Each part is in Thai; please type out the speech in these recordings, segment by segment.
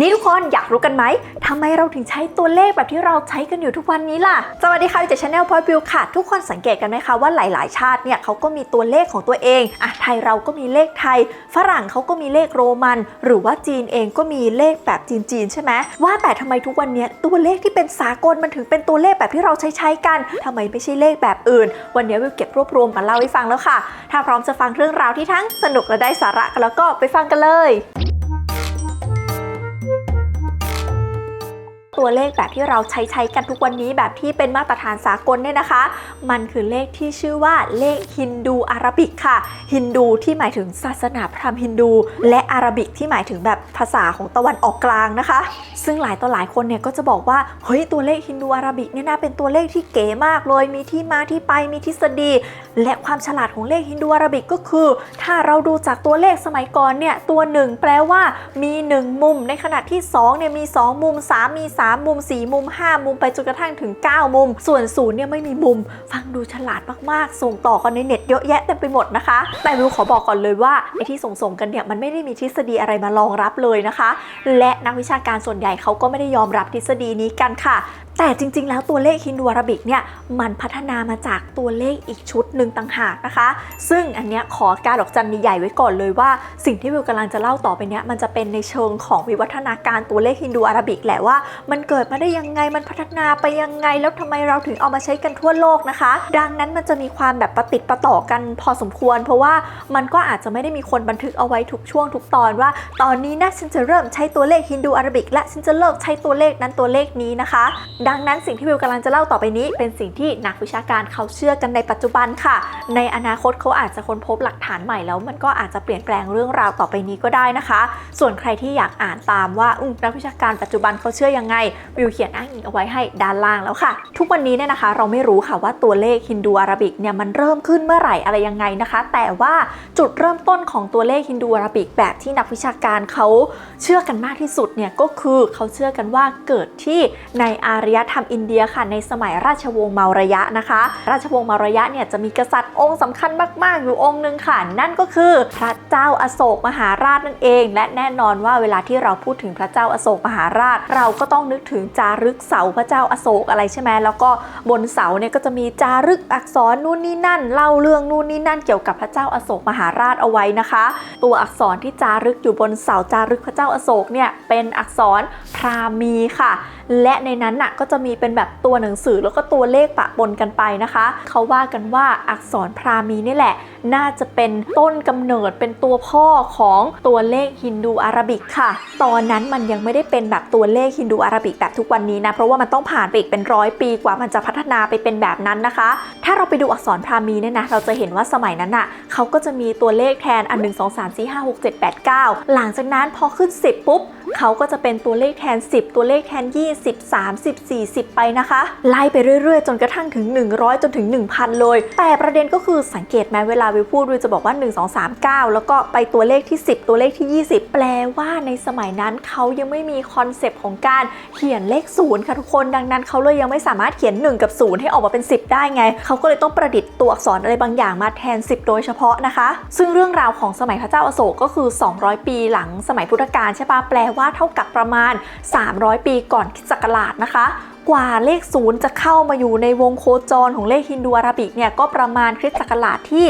นี่ทุกคนอยากรู้กันไหมทำไมเราถึงใช้ตัวเลขแบบที่เราใช้กันอยู่ทุกวันนี้ล่ะ สวัสดีค่ะจากชาแนลพอยบิวค่ะ ทุกคนสังเกตกันไหมคะว่าหลาย ๆ ชาติเนี่ยเขาก็มีตัวเลขของตัวเองอะไทยเราก็มีเลขไทย ฝรั่งเขาก็มีเลขโรมัน หรือว่าจีนเองก็มีเลขแบบจีน ๆ ใช่ไหมว่าแต่ทำไมทุกวันนี้ตัวเลขที่เป็นสากลมันถึงเป็นตัวเลขแบบที่เราใช้ใช้กันทำไมไม่ใช่เลขแบบอื่น วันนี้วิวเก็บรวบรวมมาเล่าให้ฟังแล้วค่ะ ถ้าพร้อมจะฟังเรื่องราวที่ทั้งสนุกและได้สาระกันแล้วก็ไปฟังกันเลย ตัวเลขแบบที่เราใช้ใช้กันทุกวันนี้แบบที่เป็นมาตรฐานสากลเนี่ยนะคะ มันคือเลขที่ชื่อว่าเลขฮินดูอาราบิกค่ะ ฮินดูที่หมายถึงศาสนาพราหมณ์ฮินดู และอาราบิกที่หมายถึงแบบภาษาของตะวันออกกลางนะคะ ซึ่งหลายต่อหลายคนเนี่ยก็จะบอกว่าเฮ้ยตัวเลขฮินดูอาราบิกเนี่ยนะเป็นตัวเลขที่เก๋มากเลย มีที่มาที่ไปมีทฤษฎี และความฉลาดของเลขฮินดูอาราบิกก็คือ ถ้าเราดูจากตัวเลขสมัยก่อนเนี่ยตัวหนึ่งแปลว่ามี 1 มุม ในขณะที่2เนี่ยมี 2 มุม 3 มี3มุม 4 มุม 5 มุมไปจนกระทั่งถึง 9 มุม ส่วนศูนย์เนี่ยไม่มีมุม ฟังดูฉลาดมากๆ ส่งต่อกันในเน็ตเยอะแยะเต็มไปหมดนะคะ แต่วิวขอบอกก่อนเลยว่าไอที่ส่งๆกันเนี่ยมันไม่ได้มีทฤษฎีอะไรมารองรับเลยนะคะ และนักวิชาการส่วนใหญ่เขาก็ไม่ได้ยอมรับทฤษฎีนี้กันค่ะ แต่จริง ๆ แล้วตัวเลขฮินดูอาราบิกเนี่ยมันพัฒนามาจากตัวเลขอีกชุดหนึ่งต่างหากนะคะ ซึ่งอันเนี้ยขอการดอกจันใหญ่ไว้ก่อนเลยว่า สิ่งที่วิวกำลังจะเล่าต่อไปเนี้ยมันจะเป็นในเชิงของวิวัฒนาการตัวเลขฮินดูอาราบิกแหละว่า มันเกิดมาได้ยังไงมันพัฒนาไปยังไง แล้วทำไมเราถึงเอามาใช้กันทั่วโลกนะคะ ดังนั้นมันจะมีความแบบประติดประต่อกันพอสมควร เพราะว่ามันก็อาจจะไม่ได้มีคนบันทึกเอาไว้ทุกช่วงทุกตอนว่า ตอนนี้นะฉันจะเริ่มใช้ตัวเลขฮินดูอาราบิกและฉันจะเลิกใช้ตัวเลขนั้นตัวเลขนี้นะคะดังนั้นสิ่งที่วิวกำลังจะเล่าต่อไปนี้ เป็นสิ่งที่นักวิชาการเขาเชื่อกันในปัจจุบันค่ะ ในอนาคตเขาอาจจะค้นพบหลักฐานใหม่แล้ว มันก็อาจจะเปลี่ยนแปลงเรื่องราวต่อไปนี้ก็ได้นะคะ ส่วนใครที่อยากอ่านตามว่านักวิชาการปัจจุบันเขาเชื่อยังไง วิวเขียนอ้างอิงเอาไว้ให้ด้านล่างแล้วค่ะ ทุกวันนี้เนี่ยนะคะ เราไม่รู้ค่ะว่าตัวเลขฮินดูอาราบิกเนี่ยมันเริ่มขึ้นเมื่อไหร่อะไรยังไงนะคะ แต่ว่าจุดเริ่มต้นของตัวเลขฮินดูอาราบิกแบบที่นักวิชาการเขาเชื่อกันมากที่สุดเนี่ยก็คือเขาเชื่อกันว่าเกิดที่ในอารยธรรมอินเดียค่ะในสมัยราชวงศ์เมารยะนะคะ ราชวงศ์เมารยะเนี่ยจะมีกษัตริย์องค์สำคัญมากๆ อยู่องค์หนึ่งค่ะ นั่นก็คือพระเจ้าอโศกมหาราชนั่นเอง และแน่นอนว่าเวลาที่เราพูดถึงพระเจ้าอโศกมหาราช เราก็ต้องนึกถึงจารึกเสาพระเจ้าอโศกอะไรใช่ไหมแล้วก็บนเสาเนี่ยก็จะมีจารึกอักษรนู่นนี่นั่น เล่าเรื่องนู่นนี่นั่นเกี่ยวกับพระเจ้าอโศกมหาราชเอาไว้นะคะ ตัวอักษรที่จารึกอยู่บนเสาจารึกพระเจ้าอโศกเนี่ยเป็นอักษรพราหมีค่ะ และในนั้นน่ะก็จะมีเป็นแบบตัวหนังสือแล้วก็ตัวเลขปะปนกันไปนะคะ เขาว่ากันว่าอักษรพราหมีนี่แหละ น่าจะเป็นต้นกำเนิดเป็นตัวพ่อของตัวเลขฮินดูอาราบิกค่ะ ตอนนั้นมันยังไม่ได้เป็นแบบตัวเลขฮินดูอาราบิกแบบทุกวันนี้นะ เพราะว่ามันต้องผ่านไปอีกเป็นร้อยปีกว่ามันจะพัฒนาไปเป็นแบบนั้นนะคะ ถ้าเราไปดูอักษรพราหมีเนี่ยนะเราจะเห็นว่าสมัยนั้นน่ะเขาก็จะมีตัวเลขแทนอัน 1 2 3 4 5 6 7 8 9 หลังจากนั้นพอขึ้น 10 ปุ๊บ เขาก็จะเป็นตัวเลขแทน 10 ตัวเลขแทน 20 30 40 ไปนะคะ ไล่ไปเรื่อยๆ จนกระทั่งถึง 100 จนถึง 1,000 เลย แต่ประเด็นก็คือสังเกตไหมเวลาวิวพูดวิวจะบอกว่า 1 2 3 9 แล้วก็ไปตัวเลขที่ 10 ตัวเลขที่ 20 แปลว่าในสมัยนั้นเขายังไม่มีคอนเซปต์ของการเขียนเลขศูนย์ค่ะทุกคนดังนั้นเขาเลยยังไม่สามารถเขียน 1 กับ 0 ให้ออกมาเป็น 10 ได้ไง เขาก็เลยต้องประดิษฐ์ตัวอักษรอะไรบางอย่างมาแทน 10 โดยเฉพาะนะคะ ซึ่งเรื่องราวของสมัยพระเจ้าอโศกก็คือ 200 ปีหลังสมัยพุทธกาลใช่ปะแปลว่าเท่ากับประมาณ 300 ปีก่อนคริสต์ศักราชนะคะ กว่าเลขศูนย์จะเข้ามาอยู่ในวงโคจรของเลขฮินดูอาราบิกเนี่ยก็ประมาณคริสต์ศักราชที่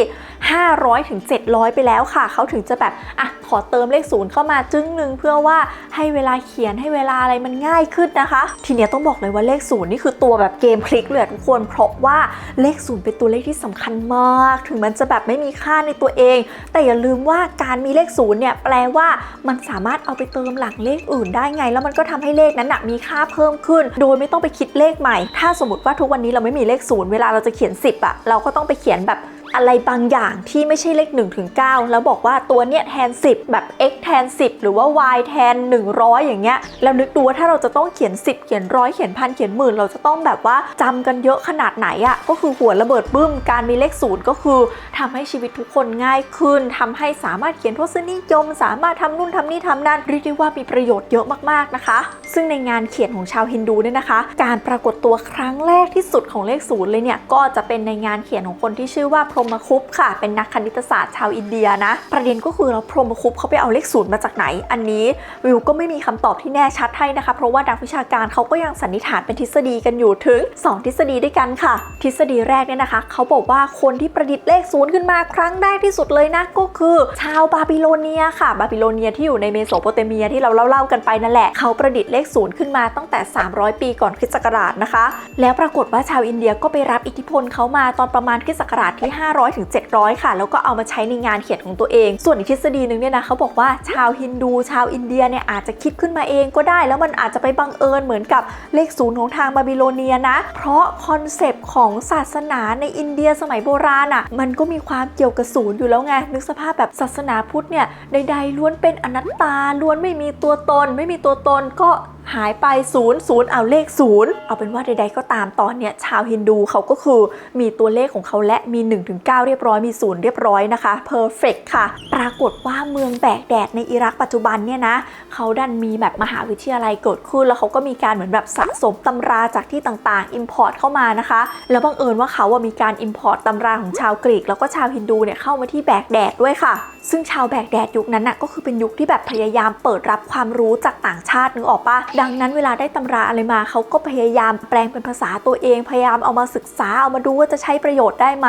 500ถึง700 ไปแล้วค่ะ เขาถึงจะแบบอะขอเติมเลขศูนย์เข้ามาจึ้งหนึ่งเพื่อว่าให้เวลาเขียนให้เวลาอะไรมันง่ายขึ้นนะคะ ทีเนี้ยต้องบอกเลยว่าเลขศูนย์นี่คือตัวแบบเกมพลิกเลยทุกคนเพราะว่าเลขศูนย์เป็นตัวเลขที่สำคัญมาก ถึงมันจะแบบไม่มีค่าในตัวเอง แต่อย่าลืมว่าการมีเลขศูนย์เนี่ยแปลว่ามันสามารถเอาไปเติมหลังเลขอื่นได้ไง แล้วมันก็ทำให้เลขนั้นนะมีค่าเพิ่มขึ้น โดยไม่ต้องไปคิดเลขใหม่ ถ้าสมมติว่าทุกวันนี้เราไม่มีเลขศูนย์เวลาเราจะเขียน 10อะเราก็ต้องไปเขียนแบบ อะไรบางอย่างที่ไม่ใช่เลข1ถึง9แล้วบอกว่าตัวเนี้ยแทน 10 แบบ x แทน 10 หรือว่า y แทน 100 อย่างเงี้ยแล้วนึกดูว่าถ้าเราจะต้องเขียน 10 เขียนร้อยเขียนพันเขียนหมื่นเราจะต้องแบบว่าจำกันเยอะขนาดไหนอะ่ะก็คือหัวระเบิดบึ้มการมีเลขศูนย์ก็คือทำให้ชีวิตทุกคนง่ายขึ้นทำให้สามารถเขียนทศนิยม สามารถทำนู่นทำนี่ทำนั่นเรียกได้ว่ามีประโยชน์เยอะมากๆนะคะ ซึ่งในงานเขียนของชาวฮินดูเนี่ยนะคะ การปรากฏตัวครั้งแรกที่สุดของเลขศูนย์เลยเนี่ยก็จะเป็นในงานเขียนของคนที่ชื่อว่ารหมคุปค่ะ เป็นนักคณิตศาสตร์ชาวอินเดียนะ ประเด็นก็คือเราพรหมคุปเขาไปเอาเลขศูนย์มาจากไหน อันนี้วิวก็ไม่มีคำตอบที่แน่ชัดให้นะคะ เพราะว่านักวิชาการเขาก็ยังสันนิษฐานเป็นทฤษฎีกันอยู่ถึง 2 ทฤษฎีด้วยกันค่ะ ทฤษฎีแรกเนี่ยนะคะเขาบอกว่าคนที่ประดิษฐ์เลขศูนย์ขึ้นมาครั้งแรกที่สุดเลยนะก็คือชาวบาบิโลเนียค่ะ บาบิโลเนียที่อยู่ในเมโสโปเตเมียที่เราเล่าๆกันไปนั่นแหละเขาประดิษฐ์เลขศูนย์ขึ้นมาตั้งแต่ 300 ปีก่อนคริสต์ศักราชนะคะ แล้วปรากฏว่าชาวอินเดียก็ไปรับอิทธิพลเขามาตอนประมาณคริสต์ศักราชที่500ถึง700 ค่ะ แล้วก็เอามาใช้ในงานเขียนของตัวเอง ส่วนอีกทฤษฎีหนึ่งเนี่ยนะเขาบอกว่าชาวฮินดู ชาวอินเดียเนี่ยอาจจะคิดขึ้นมาเองก็ได้ แล้วมันอาจจะไปบังเอิญเหมือนกับเลขศูนย์ของทางบาบิโลเนียนะ เพราะคอนเซปต์ของศาสนาในอินเดียสมัยโบราณอะมันก็มีความเกี่ยวกับศูนย์อยู่แล้วไงนึกสภาพแบบศาสนาพุทธเนี่ยใดๆล้วนเป็นอนัตตาล้วนไม่มีตัวตน ไม่มีตัวตนก็ หายไปศูนย์ศูนย์เอาเลขศูนย์เอาเป็นว่าใดๆก็ตามตอนเนี้ยชาวฮินดูเขาก็คือมีตัวเลขของเขาและมี 1-9 เรียบร้อยมีศูนย์เรียบร้อยนะคะ perfect ค่ะ ปรากฏว่าเมืองแบกแดดในอิรักปัจจุบันเนี่ยนะเขาดันมีแบบมหาวิทยาลัยเกิดขึ้น แล้วเขาก็มีการเหมือนแบบสะสมตำราจากที่ต่างๆ import เข้ามานะคะ แล้วบังเอิญว่าเขาอะมีการ import ตำราของชาวกรีก แล้วก็ชาวฮินดูเนี่ยเข้ามาที่แบกแดดด้วยค่ะ ซึ่งชาวแบกแดดยุคนั้นน่ะก็คือเป็นยุคที่แบบพยายามเปิดรับความรู้จากต่างชาตินึกออกปะดังนั้นเวลาได้ตำราอะไรมาเขาก็พยายามแปลงเป็นภาษาตัวเอง พยายามเอามาศึกษาเอามาดูว่าจะใช้ประโยชน์ได้ไหม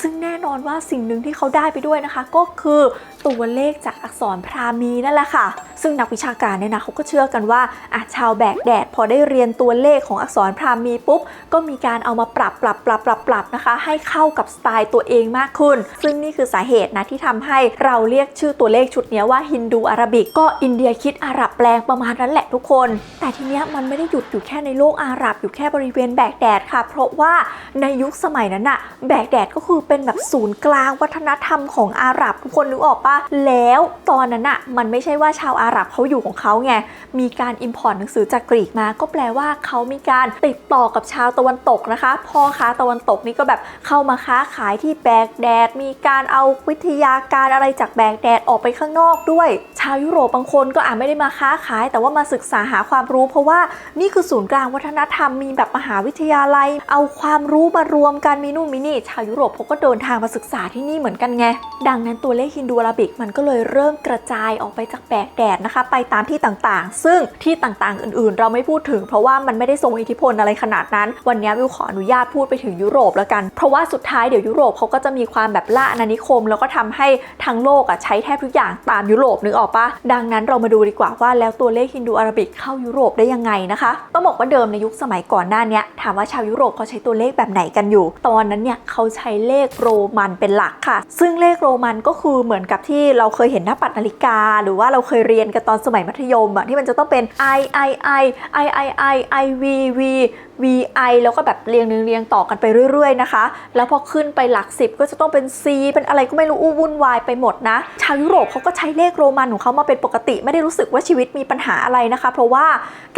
ซึ่งแน่นอนว่าสิ่งหนึ่งที่เขาได้ไปด้วยนะคะ ก็คือตัวเลขจากอักษรพราหมีนั่นแหละค่ะ ซึ่งนักวิชาการเนี่ยนะเขาก็เชื่อกันว่าอะชาวแบกแดด พอได้เรียนตัวเลขของอักษรพราหมีปุ๊บ ก็มีการเอามาปรับปรับปรับปรับปรับนะคะ ให้เข้ากับสไตล์ตัวเองมากขึ้น ซึ่งนี่คือสาเหตุนะที่ทำให้เราเรียกชื่อตัวเลขชุดนี้ว่าฮินดูอาราบิกก็อินเดียคิดอาหรับแปลงประมาณนั้นแหละทุกคนแต่ทีเนี้ยมันไม่ได้หยุดอยู่แค่ในโลกอาหรับอยู่แค่บริเวณแบกแดดค่ะ เพราะว่าในยุคสมัยนั้นอะแบกแดดก็คือเป็นแบบศูนย์กลางวัฒนธรรมของอาหรับทุกคนนึกออกปะแล้วตอนนั้นอะมันไม่ใช่ว่าชาวอาหรับเขาอยู่ของเขาไงมีการอิมพอร์ตหนังสือจากกรีกมา ก็แปลว่าเขามีการติดต่อกับชาวตะวันตกนะคะพ่อค้าตะวันตกนี่ก็แบบเข้ามาค้าขายที่แบกแดด มีการเอาวิทยาการอะไรจากแบกแดดออกไปข้างนอกด้วย ชาวยุโรปบางคนก็อาจไม่ได้มาค้าขาย แต่ว่ามาศึกษาหาความรู้ เพราะว่านี่คือศูนย์กลางวัฒนธรรมมีแบบมหาวิทยาลัย เอาความรู้มารวมกันมีนู่นมีนี่ชาวยุโรปเขาก็เดินทางมาศึกษาที่นี่เหมือนกันไง ดังนั้นตัวเลขฮินดูอาราบิกมันก็เลยเริ่มกระจายออกไปจากแบกแดดนะคะ ไปตามที่ต่างๆ ซึ่งที่ต่างๆ อื่นๆ เราไม่พูดถึง เพราะว่ามันไม่ได้ทรงอิทธิพลอะไรขนาดนั้น วันนี้วิวขออนุญาตพูดไปถึงยุโรปแล้วกัน เพราะว่าสุดท้ายเดี๋ยวยุโรปเขาก็จะมีความแบบล่าอาณานิคม แล้วก็ทำให้ทั้งโลกอะใช้แทบทุกอย่างตามยุโรปนึกออกปะดังนั้นเรามาดูดีกว่าว่าแล้วตัวเลขฮินดูอาราบิกเข้ายุโรปได้ยังไงนะคะ ต้องบอกว่าเดิมในยุคสมัยก่อนหน้านี้ถามว่าชาวยุโรปเขาใช้ตัวเลขแบบไหนกันอยู่ ตอนนั้นเนี่ยเขาใช้เลขโรมันเป็นหลักค่ะ ซึ่งเลขโรมันก็คือเหมือนกับที่เราเคยเห็นหน้าปัดนาฬิกา หรือว่าเราเคยเรียนกันตอนสมัยมัธยมอะที่มันจะต้องเป็น I I I I I I I V V VI แล้วก็แบบเรียงเรียงเรียงต่อกันไปเรื่อยๆนะคะ แล้วพอขึ้นไปหลัก 10 ก็จะต้องเป็น C เป็นอะไรก็ไม่รู้อู้วุ่นวายไปหมดนะ ชาวยุโรปเขาก็ใช้เลขโรมันของเขามาเป็นปกติ ไม่ได้รู้สึกว่าชีวิตมีปัญหาอะไรนะคะ เพราะว่า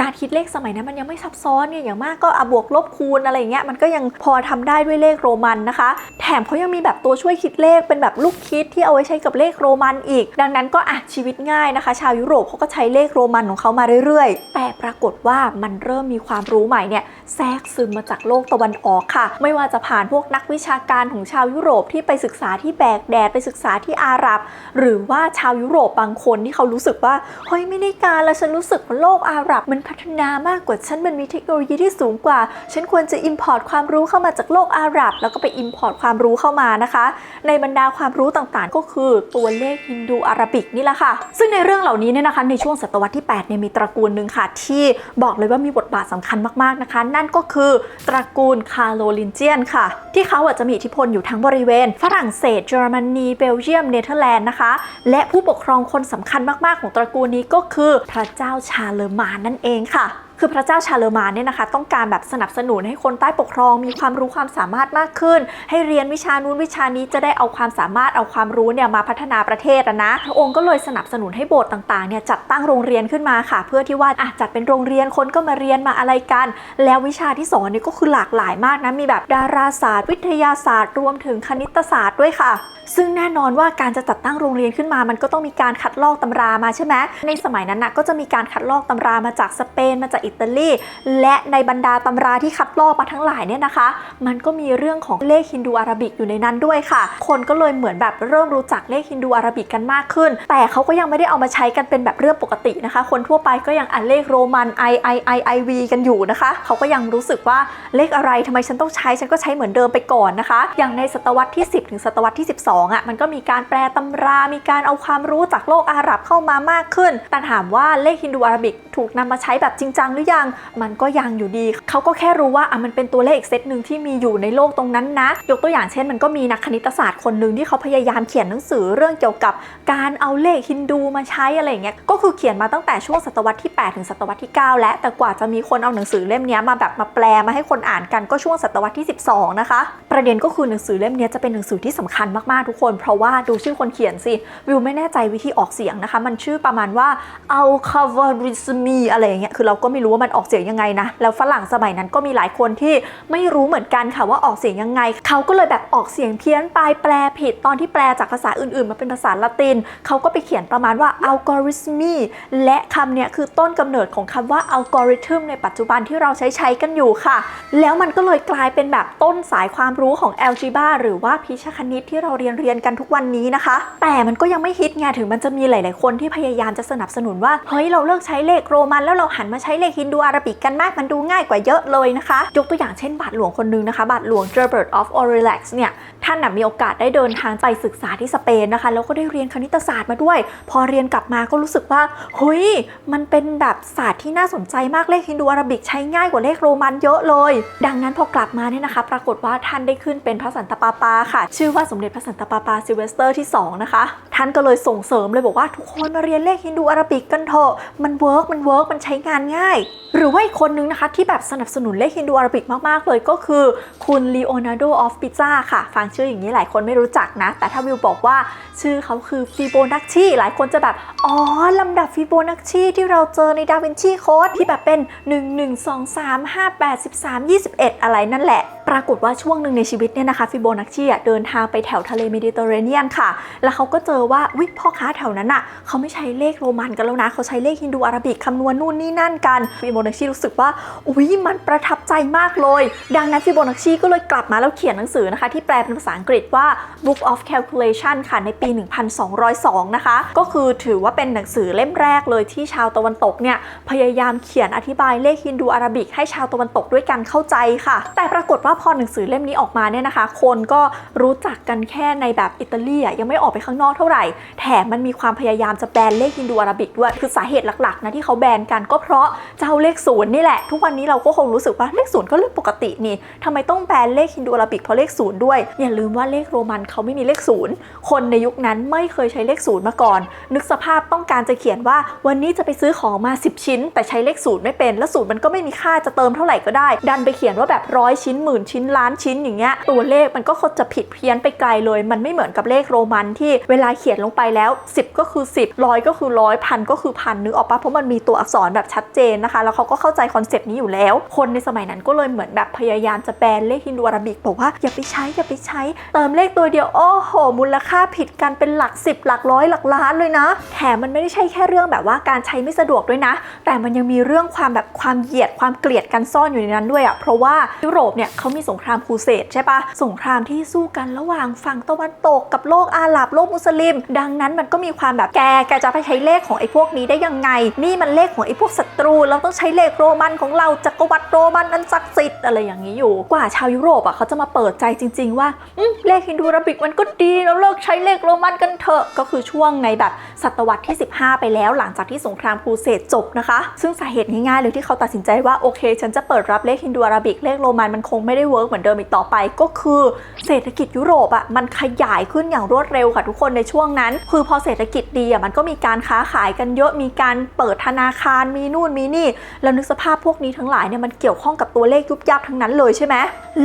การคิดเลขสมัยนั้นมันยังไม่ซับซ้อนเนี่ยอย่างมากก็อบวกลบคูณอะไรเงี้ยมันก็ยังพอทำได้ด้วยเลขโรมันนะคะ แถมเขายังมีแบบตัวช่วยคิดเลขเป็นแบบลูกคิดที่เอาไว้ใช้กับเลขโรมันอีก ดังนั้นก็อะชีวิตง่ายนะคะ ชาวยุโรปเขาก็ใช้เลขโรมันของเขามาเรื่อยๆ แต่ปรากฏว่ามันเริ่มมีความรู้ใหม่เนี่ยแทรกซึมมาจากโลกตะวันออกค่ะ ไม่ว่าจะผ่านพวกนักวิชาการของชาวยุโรปที่ไปศึกษาที่แบกแดดไปศึกษาที่อาหรับ หรือว่าชาวยุโรปบางคนที่เขารู้สึกว่าเฮ้ยไม่ได้การแล้วฉันรู้สึกว่าโลกอาหรับ มันพัฒนามากกว่าฉันมันมีเทคโนโลยีที่สูงกว่า ฉันควรจะ import ความรู้เข้ามาจากโลกอาหรับ แล้วก็ไป import ความรู้เข้ามานะคะ ในบรรดาความรู้ต่างๆ ก็คือตัวเลขฮินดูอาราบิกนี่แหละค่ะ ซึ่งในเรื่องเหล่านี้เนี่ยนะคะในช่วงศตวรรษที่8เนี่ยมีตระกูลหนึ่งค่ะที่บอกเลยว่ามีบทบาทสำคัญมากๆนะคะนั่นก็คือ ตระกูลคาร์โลลินเจียนค่ะ ที่เขาอาจจะมีอิทธิพลอยู่ทั้งบริเวณ ฝรั่งเศสเยอรมนีเบลเยียมเนเธอร์แลนด์นะคะ และผู้ปกครองคนสำคัญมากๆของตระกูลนี้ก็คือพระเจ้าชาเลอร์มานนั่นเองค่ะ คือพระเจ้าชาเลอร์มานเนี่ยนะคะ ต้องการแบบสนับสนุนให้คนใต้ปกครองมีความรู้ความสามารถมากขึ้น ให้เรียนวิชานู้นวิชานี้จะได้เอาความสามารถเอาความรู้เนี่ยมาพัฒนาประเทศอะนะพระองค์ก็เลยสนับสนุนให้โบสถ์ต่างๆเนี่ยจัดตั้งโรงเรียนขึ้นมาค่ะ เพื่อที่ว่าอะจัดเป็นโรงเรียนคนก็มาเรียนมาอะไรกัน แล้ววิชาที่สอนนี่ก็คือหลากหลายมากนะมีแบบดาราศาสตร์ วิทยาศาสตร์ รวมถึงคณิตศาสตร์ด้วยค่ะซึ่งแน่นอนว่าการจะจัดตั้งโรงเรียนขึ้นมา มันก็ต้องมีการคัดลอกตำรามาใช่ไหมในสมัยนั้นนะก็จะมีการคัดลอกตำรามาจากสเปนมาจากอิตาลีและในบรรดาตำราที่คัดลอกมาทั้งหลายเนี่ยนะคะ มันก็มีเรื่องของเลขฮินดูอาราบิกอยู่ในนั้นด้วยค่ะ คนก็เลยเหมือนแบบเริ่มรู้จักเลขฮินดูอาราบิกกันมากขึ้น แต่เขาก็ยังไม่ได้เอามาใช้กันเป็นแบบเรื่องปกตินะคะ คนทั่วไปก็ยังอ่านเลขโรมัน I I I I V กันอยู่นะคะ เขาก็ยังรู้สึกว่าเลขอะไรทำไมฉันต้องใช้ฉันก็ใช้เหมือนเดิมไปก่อนนะคะ อย่างในศตวรรษที่ 10 ถึงศตวรรษที่ 12อะมันก็มีการแปลตำรา มีการเอาความรู้จากโลกอาหรับเข้ามามากขึ้น แต่ถามว่าเลขฮินดูอาราบิกถูกนำมาใช้แบบจริงจังหรือยัง มันก็ยังอยู่ดี เขาก็แค่รู้ว่าอะมันเป็นตัวเลขอีกเซตหนึ่งที่มีอยู่ในโลกตรงนั้นนะ ยกตัวอย่างเช่น มันก็มีนักคณิตศาสตร์คนหนึ่งที่เขาพยายามเขียนหนังสือเรื่องเกี่ยวกับการเอาเลขฮินดูมาใช้อะไรอย่างเงี้ย ก็คือเขียนมาตั้งแต่ช่วงศตวรรษที่ 8 ถึงศตวรรษที่ 9 และแต่กว่าจะมีคนเอาหนังสือเล่มนี้มาแบบมาแปลมาให้คนอ่านกันก็ช่วงศตวรรษที่ 12 นะคะ ประเด็นก็คือหนังสือเล่มนี้จะเป็นหนังสือที่สำคัญมากๆทุกคน เพราะว่าดูชื่อคนเขียนสิ วิวไม่แน่ใจวิธีออกเสียงนะคะ มันชื่อประมาณว่า al c a v a r i s m i อะไรอย่างเงี้ยคือเราก็ไม่รู้ว่ามันออกเสียงยังไงนะ แล้วฝรั่งสมัยนั้นก็มีหลายคนที่ไม่รู้เหมือนกันค่ะว่าออกเสียงยังไง เขาก็เลยแบบออกเสียงเพี้ยนไปแปลผิดตอนที่แปลจากภาษาอื่นๆ มาเป็นภาษาละติน เขาก็ไปเขียนประมาณว่า algorithmy และคำเนี้ยคือต้นกำเนิดของคำว่า algorithm ในปัจจุบันที่เราใช้ใช้กันอยู่ค่ะ แล้วมันก็เลยกลายเป็นแบบต้นสายความรู้ของ algebra หรือว่าพิชคณิตที่เราเรียนเรียนกันทุกวันนี้นะคะ แต่มันก็ยังไม่ฮิตไงถึงมันจะมีหลาย ๆ คนที่พยายามจะสนับสนุนว่าเฮ้ยเราเลิกใช้เลขโรมันแล้วเราหันมาใช้เลขฮินดูอาราบิกกันมากมันดูง่ายกว่าเยอะเลยนะคะ ยกตัวอย่างเช่นบาทหลวงคนนึงนะคะ บาทหลวง Gerbert of Aurillac เนี่ยท่านน่ะมีโอกาสได้เดินทางไปศึกษาที่สเปนนะคะ แล้วก็ได้เรียนคณิตศาสตร์มาด้วย พอเรียนกลับมาก็รู้สึกว่าเฮ้ยมันเป็นแบบศาสตร์ที่น่าสนใจมากเลขฮินดูอาราบิกใช้ง่ายกว่าเลขโรมันเยอะเลย ดังนั้นพอ กลับมาเนี่ยนะคะ ปรากฏว่าท่านได้ขึ้นเป็นพระสันตะปาปาค่ะ ชื่อว่าสมเด็จพระสันตะปาปาซิเวสเตอร์ที่ 2 นะคะ ท่านก็เลยส่งเสริมเลยบอกว่าทุกคนมาเรียนเลขฮินดูอาราบิกกันเถอะ มันเวิร์กมันเวิร์กมันใช้งานง่าย หรือว่าอีกคนนึงนะคะ ที่แบบสนับสนุนเลขฮินดูอาราบิกมาก ๆ เลยก็คือคุณลีโอนาร์โดออฟปิซ่าค่ะ ฟังชื่ออย่างนี้หลายคนไม่รู้จักนะ แต่ถ้าวิวบอกว่าชื่อเขาคือฟิโบนัชชีหลายคนจะแบบ อ๋อ ลำดับฟิโบนัชชีที่เราเจอในดาวินชีโค้ดที่แบบเป็น 1 1 2 3 5 8 13 21 อะไรนั่นแหละปรากฏว่าช่วงหนึ่งในชีวิตเนี่ยนะคะฟิโบนัชชีเดินทางไปแถวทะเลเมดิเตอร์เรเนียนค่ะ แล้วเขาก็เจอว่าวิพ่อค้าแถวนั้นอะเขาไม่ใช้เลขโรมันกันแล้วนะ เขาใช้เลขฮินดูอาราบิกคำนวณนู่นนี่นั่นกันฟิโบนัชชีรู้สึกว่าอุ้ยมันประทับใจมากเลย ดังนั้นฟิโบนัชชีก็เลยกลับมาแล้วเขียนหนังสือนะคะ ที่แปลเป็นภาษาอังกฤษว่า Book of Calculation ค่ะในปี 1202 นะคะ ก็คือถือว่าเป็นหนังสือเล่มแรกเลยที่ชาวตะวันตกเนี่ยพยายามเขียนอธิบายเลขฮินดูอาราบิกให้ชาวตะวันตกด้วยกันเข้าใจค่ะ แต่ปรากฏว่าาพอหนังสือเล่มนี้ออกมาเนี่ยนะคะ คนก็รู้จักกันแค่ในแบบอิตาลีอะยังไม่ออกไปข้างนอกเท่าไหร่ แถมมันมีความพยายามจะแบนเลขฮินดูอาราบิกด้วย คือสาเหตุหลักๆนะที่เขาแบนกันก็เพราะเจ้าเลขศูนย์นี่แหละ ทุกวันนี้เราก็คงรู้สึกว่าเลขศูนย์ก็เลขปกตินี่ทำไมต้องแบนเลขฮินดูอาราบิกเพราะเลขศูนย์ด้วย อย่าลืมว่าเลขโรมันเขาไม่มีเลขศูนย์คนในยุคนั้นไม่เคยใช้เลขศูนย์มาก่อน นึกสภาพต้องการจะเขียนว่าวันนี้จะไปซื้อของมา 10 ชิ้น แต่ใช้เลขศูนย์ไม่เป็น แล้วศูนย์มันก็ไม่มีค่าจะเติมเท่าไหร่ก็ได้ ดันไปเขียนว่าแบบร้อยชิ้นหมื่นชิ้นล้านชิ้นอย่างเงี้ยตัวเลขมันก็จะผิดเพี้ยนไปไกลเลย มันไม่เหมือนกับเลขโรมันที่เวลาเขียนลงไปแล้ว 10 ก็คือ 10ร้อยก็คือร้อยพันก็คือพันนึกออกปะเพราะมันมีตัวอักษรแบบชัดเจนนะคะ แล้วเขาก็เข้าใจคอนเซปต์นี้อยู่แล้ว คนในสมัยนั้นก็เลยเหมือนแบบพยายามจะแบนเลขฮินดูอาราบิกบอกว่าอย่าไปใช้อย่าไปใช้ เติมเลขตัวเดียวโอ้โห มูลค่าผิดกันเป็นหลัก 10 หลักร้อยหลักล้านเลยนะ แถมมันไม่ได้ใช่แค่เรื่องแบบว่าการใช้ไม่สะดวกด้วยนะ แต่มันยังมีเรื่องความแบบความเหยียดความเกลียดกันซ่อนอยู่ในนั้นด้วยอะ่ะเพราะว่ายุโรปเนี่ยเขามีสงครามครูเสดใช่ปะสงครามที่สู้กันระหว่างฝั่งตะวันตกกับโลกอาหรับโลกมุสลิม ดังนั้นมันก็มีความแบบแกแกจะไปใช้เลขของไอ้พวกนี้ได้ยังไง นี่มันเลขของไอ้พวกศัตรู เราต้องใช้เลขโรมันของเราจักรวรรดิโรมันอันศักดิ์สิทธิ์อะไรอย่างนี้อยู่ กว่าชาวยุโรปอะเขาจะมาเปิดใจจริง ๆ ว่าเลขฮินดูราบิกมันก็ดีเราเลิกใช้เลขโรมันกันเถอะก็คือช่วงในแบบศตวรรษที่ 15 ไปแล้ว หลังจากที่สงครามครูเสดจบนะคะ ซึ่งสาเหตุง่ายๆเลยที่เขาตัดสินใจว่าโอเค ฉันจะเปิดรับเลขฮินดูอาราบิกเลขโรมันมันคงไม่ได้เวิร์กเหมือนเดิมอีกต่อไป ก็คือเศรษฐกิจยุโรปอะมันขยายขึ้นอย่างรวดเร็วค่ะทุกคนในช่วงนั้น คือพอเศรษฐกิจดีอะมันก็มีการค้าขายกันเยอะมีการเปิดธนาคารมีนู่นมีนี่ แล้วนึกสภาพพวกนี้ทั้งหลายเนี่ยมันเกี่ยวข้องกับตัวเลขยุบยับทั้งนั้นเลยใช่ไหม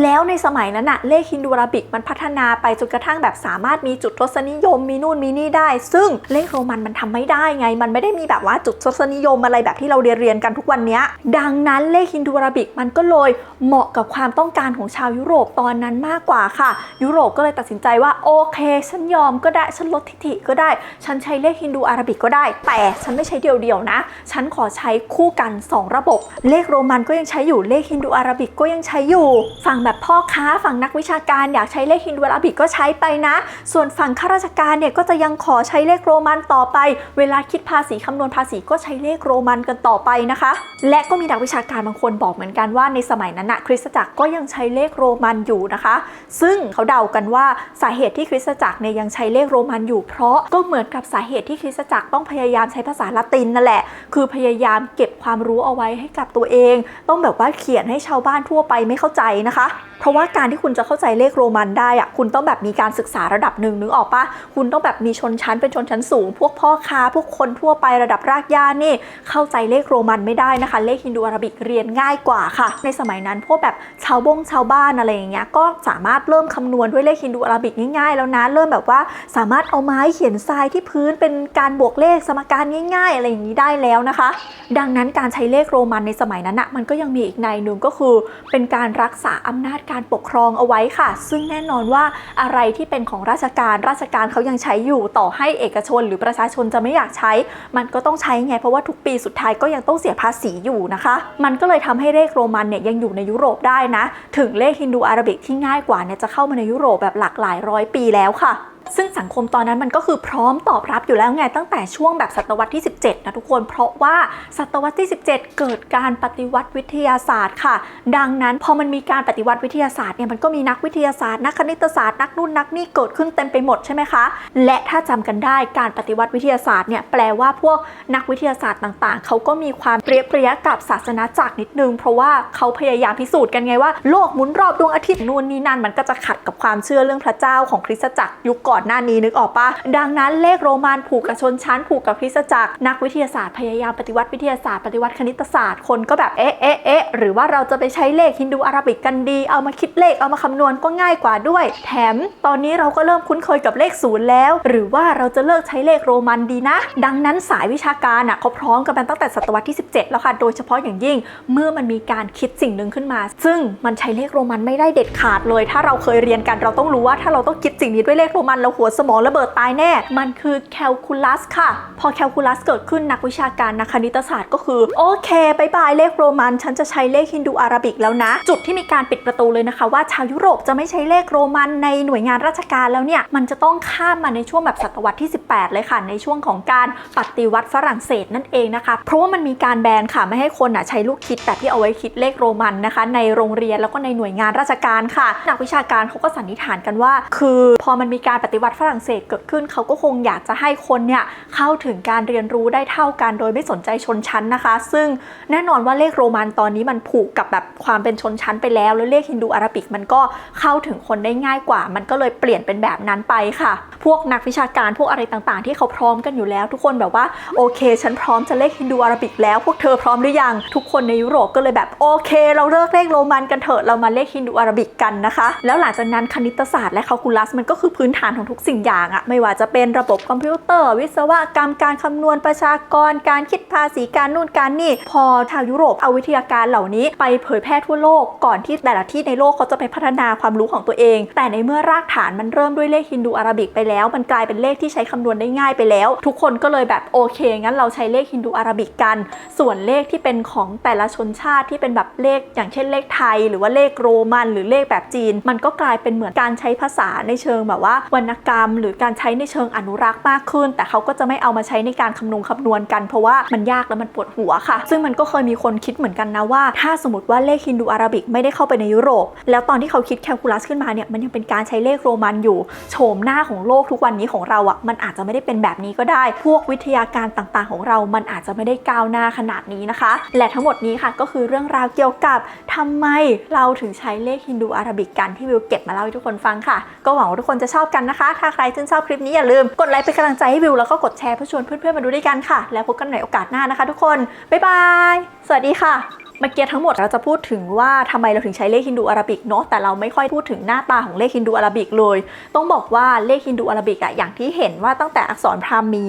แล้วในสมัยนั้นอะเลขฮินดูราบิกมันพัฒนาไปจนกระทั่งแบบสามารถมีจุดทศนิยมมีนู่นมีนี่ได้ ซึ่งเลขโรมันมันทำไม่ได้ไง มันไม่ได้มีแบบว่าจุดทศนิยมอะไรแบบที่เราเรียนเรียนกันทุกวันนี้ดังนั้นเลขฮินดูราบิกมันก็เลยเหมาะกับความต้องการของชาวยุโรปตอนนั้นมากกว่าค่ะ ยุโรปก็เลยตัดสินใจว่าโอเค ฉันยอมก็ได้ฉันลดทิฐิก็ได้ ฉันใช้เลขฮินดูอาราบิกก็ได้ แต่ฉันไม่ใช้เดียวๆนะ ฉันขอใช้คู่กัน 2 ระบบ เลขโรมันก็ยังใช้อยู่เลขฮินดูอาราบิกก็ยังใช้อยู่ ฝั่งแบบพ่อค้าฝั่งนักวิชาการอยากใช้เลขฮินดูอาราบิกก็ใช้ไปนะ ส่วนฝั่งข้าราชการเนี่ยก็จะยังขอใช้เลขโรมันต่อไป เวลาคิดภาษีคำนวณภาษีก็ใช้เลขโรมันกันต่อไปนะคะ และก็มีนักวิชาการบางคนบอกเหมือนกันว่าในสมัยนั้นนะคริสตจักรก็ยังใช้ช้เลขโรมันอยู่นะคะ ซึ่งเขาเดากันว่าสาเหตุที่คริสตจักรเนี่ยยังใช้เลขโรมันอยู่ เพราะก็เหมือนกับสาเหตุที่คริสตจักรต้องพยายามใช้ภาษาละตินนั่นแหละ คือพยายามเก็บความรู้เอาไว้ให้กับตัวเอง ต้องแบบว่าเขียนให้ชาวบ้านทั่วไปไม่เข้าใจนะคะ เพราะว่าการที่คุณจะเข้าใจเลขโรมันได้อะคุณต้องแบบมีการศึกษาระดับหนึ่งนึกออกปะคุณต้องแบบมีชนชั้นเป็นชนชั้นสูง พวกพ่อค้าพวกคนทั่วไประดับรากหญ้านี่ เข้าใจเลขโรมันไม่ได้นะคะ เลขฮินดูอาราบิกเรียนง่ายกว่าค่ะ ในสมัยนั้นพวกแบบชาวบงชาวบ้านอะไรอย่างเงี้ยก็สามารถเริ่มคำนวณด้วยเลขฮินดูอาราบิกง่ายๆ แล้วนะเริ่มแบบว่าสามารถเอาไม้เขียนทรายที่พื้นเป็นการบวกเลขสมการง่าย ๆ อะไรอย่างนี้ได้แล้วนะคะ ดังนั้นการใช้เลขโรมันในสมัยนั้นนะมันก็ยังมีอีกในหนึ่งก็คือ เป็นการรักษาอำนาจการปกครองเอาไว้ค่ะ ซึ่งแน่นอนว่าอะไรที่เป็นของราชการราชการเขายังใช้อยู่ต่อให้เอกชน หรือประชาชนจะไม่อยากใช้ มันก็ต้องใช้ไงเพราะว่าทุกปีสุดท้ายก็ยังต้องเสียภาษีอยู่นะคะ มันก็เลยทำให้เลขโรมันเนี่ยยังอยู่ในยุโรปได้นะถึงเลขฮินดูอาราบิกที่ง่ายกว่าเนี่ยจะเข้ามาในยุโรปแบบหลากหลายร้อยปีแล้วค่ะ ซึ่งสังคมตอนนั้นมันก็คือพร้อมตอบรับอยู่แล้วไงตั้งแต่ช่วงแบบศตวรรษที่ 17 นะทุกคน เพราะว่าศตวรรษที่ 17 เกิดการปฏิวัติวิทยาศาสตร์ค่ะ ดังนั้นพอมันมีการปฏิวัติวิทยาศาสตร์เนี่ยมันก็มีนักวิทยาศาสตร์นักคณิตศาสตร์นักนู่นนักนี่เกิดขึ้นเต็มไปหมดใช่ไหมคะ และถ้าจำกันได้การปฏิวัติวิทยาศาสตร์เนี่ยแปลว่าพวกนักวิทยาศาสตร์ต่างๆ เขาก็มีความเปรียบเปรียกับศาสนาจักรนิดนึง เพราะว่าเขาพยายามพิสูจน์กันไงว่าโลกหมุนรอบดวงอาทิตย์นู่นนี่นั่นมันก็จะขัดกับความเชื่อเรื่องพระเจ้าของคริสตจักรยุคก่อนหน้านี้นึกออกปะดังนั้นเลขโรมันผูกกับชนชั้น ผูกกับคริสตจักร นักวิทยาศาสตร์พยายามปฏิวัติวิทยาศาสตร์ปฏิวัติคณิตศาสตร์คนก็แบบเอ๊ะเอ๊ะเอ๊ะหรือว่าเราจะไปใช้เลขฮินดูอาราบิกกันดี เอามาคิดเลขเอามาคำนวณก็ง่ายกว่าด้วย แถมตอนนี้เราก็เริ่มคุ้นเคยกับเลขศูนย์แล้ว หรือว่าเราจะเลิกใช้เลขโรมันดีนะ ดังนั้นสายวิชาการอะเขาพร้อมกันมาตั้งแต่ศตวรรษที่ 17 แล้วค่ะ โดยเฉพาะอย่างยิ่ง เมื่อมันมีการคิดสิ่งหนึ่งขึ้นมา ซึ่งมันใช้เลขโรมันไม่ได้เด็ดขาดเลย ถ้าเราเคยเรียนกันเราต้องรู้ว่าถ้าเราต้องคิดสิ่งนี้ด้วยเลขโรมันเราหัวสมองระเบิดตายแน่ มันคือแคลคูลัสค่ะ พอแคลคูลัสเกิดขึ้นนักวิชาการนักคณิตศาสตร์ก็คือ โอเคบายบายเลขโรมัน ฉันจะใช้เลขฮินดูอาราบิกแล้วนะ จุดที่มีการปิดประตูเลยนะคะ ว่าชาวยุโรปจะไม่ใช้เลขโรมันในหน่วยงานราชการแล้วเนี่ย มันจะต้องข้ามมาในช่วงแบบศตวรรษที่ 18 เลยค่ะ ในช่วงของการปฏิวัติฝรั่งเศสนั่นเองนะคะ เพราะว่ามันมีการแบนค่ะไม่ให้คนอะใช้ลูกคิดแบบที่เอาไว้คิดเลขโรมันนะคะ ในโรงเรียนแล้วก็ในหน่วยงานราชการค่ะ นักวิชาการเขาก็สันนิษฐานกันว่า คือพอมันมีการปฏิวัติฝรั่งเศสเกิดขึ้น เขาก็คงอยากจะให้คนเนี่ยเข้าถึงการเรียนรู้ได้เท่ากัน โดยไม่สนใจชนชั้นนะคะ ซึ่งแน่นอนว่าเลขโรมันตอนนี้มันผูกกับแบบความเป็นชนชั้นไปแล้ว แล้วเลขฮินดูอาราบิกมันก็เข้าถึงคนได้ง่ายกว่า มันก็เลยเปลี่ยนเป็นแบบนั้นไปค่ะ พวกนักวิชาการพวกอะไรต่างๆ ที่เขาพร้อมกันอยู่แล้ว ทุกคนแบบว่าโอเค ฉันพร้อมจะเลขฮินดูอาราบิกแล้วพวกเธอพร้อมหรือยัง ทุกคนในยุโรปก็เลยแบบโอเค เราเลิกเลขโรมันกันเถอะเรามาเลขฮินดูอาราบิกกันนะคะ แล้วหลังจากนั้นคณิตศาสตร์และคาลคูลัสมันก็คือพื้นฐานของทุกสิ่งอย่างอะไม่ว่าจะเป็นระบบคอมพิวเตอร์ วิศวกรรมการคำนวณประชากร การคิดภาษีการนู่นการนี่ พอชาวยุโรปเอาวิทยาการเหล่านี้ไปเผยแพร่ทั่วโลกก่อนที่แต่ละที่ในโลกเขาจะไปพัฒนาความรู้ของตัวเอง แต่ในเมื่อรากฐานมันเริ่มด้วยเลขฮินดูอาราบิกไปแล้ว มันกลายเป็นเลขที่ใช้คำนวณได้ง่ายไปแล้ว ทุกคนก็เลยแบบโอเค งั้นเราใช้เลขฮินดูอาราบิกกัน ส่วนเลขที่เป็นของแต่ละชนชาติที่เป็นแบบเลข อย่างเช่นเลขไทย หรือว่าเลขโรมัน หรือเลขแบบจีน มันก็กลายเป็นเหมือนการใช้ภาษาในเชิงแบบว่าวรรณกรรม หรือการใช้ในเชิงอนุรักษ์มากขึ้น แต่เขาก็จะไม่เอามาใช้ในการคำนวณคำนวณกัน เพราะว่ามันยากและมันปวดหัวค่ะ ซึ่งมันก็เคยมีคนคิดเหมือนกันนะว่า ถ้าสมมติว่าเลขฮินดูอาราบิกไม่ได้เข้าไปในยุโรป แล้วตอนที่เขาคิดแคลคูลัสขึ้นมาเนี่ยมันยังเป็นการใช้เลขโรมันอยู่โฉมหน้าของโลกทุกวันนี้ของเราอะ่ะมันอาจจะไม่ได้เป็นแบบนี้ก็ได้ พวกวิทยาการต่างๆ ของเรา มันอาจจะไม่ได้ก้าวหน้าขนาดนี้นะคะ และทั้งหมดนี้ค่ะก็คือเรื่องราวเกี่ยวกับทำไมเราถึงใช้เลขฮินดูอาราบิกกันที่วิวเก็บมาเล่าให้ทุกคนฟังค่ะ ก็หวังว่าทุกคนจะชอบกันนะคะถ้าใครชื่นชอบคลิปนี้อย่าลืมกดไลค์เป็นกำลังใจให้วิวแล้วก็กดแชร์เพื่อชวนเพื่อนๆมาดูด้วยกันค่ะ แล้วพบกันใหม่โอกาสหน้านะคะ ทุกคนบ๊ายบายสวัสดีค่ะ เมื่อกี้ทั้งหมดเราจะพูดถึงว่าทำไมเราถึงใช้เลขฮินดูอาราบิกเนาะแต่เราไม่ค่อยพูดถึงหน้าตาของเลขฮินดูอาราบิกเลย ต้องบอกว่าเลขฮินดูอาราบิกอะอย่างที่เห็นว่าตั้งแต่อักษรพราหมี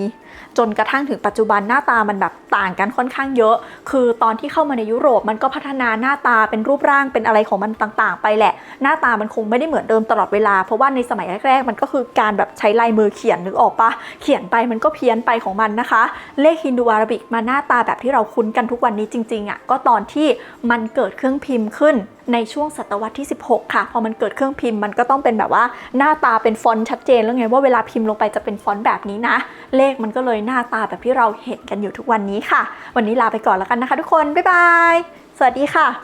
จนกระทั่งถึงปัจจุบันหน้าตามันแบบต่างกันค่อนข้างเยอะ คือตอนที่เข้ามาในยุโรปมันก็พัฒนาหน้าตาเป็นรูปร่างเป็นอะไรของมันต่างๆ ไปแหละ หน้าตามันคงไม่ได้เหมือนเดิมตลอดเวลา เพราะว่าในสมัยแรกๆมันก็คือการแบบใช้ลายมือเขียนนึกออกปะเขียนไปมันก็เพี้ยนไปของมันนะคะ เลขฮินดูอาราบิกมาหน้าตาแบบที่เราคุ้นกันทุกวันนี้จริงๆอะก็ตอนที่มันเกิดเครื่องพิมพ์ขึ้นในช่วงศตวรรษที่ 16 ค่ะ พอมันเกิดเครื่องพิมพ์มันก็ต้องเป็นแบบว่าหน้าตาเป็นฟอนต์ชัดเจนแล้วไงว่าเวลาพิมพ์ลงไปจะเป็นฟอนต์แบบนี้นะ เลขมันก็เลยหน้าตาแบบที่เราเห็นกันอยู่ทุกวันนี้ค่ะ วันนี้ลาไปก่อนแล้วกันนะคะทุกคน บ๊ายบาย สวัสดีค่ะ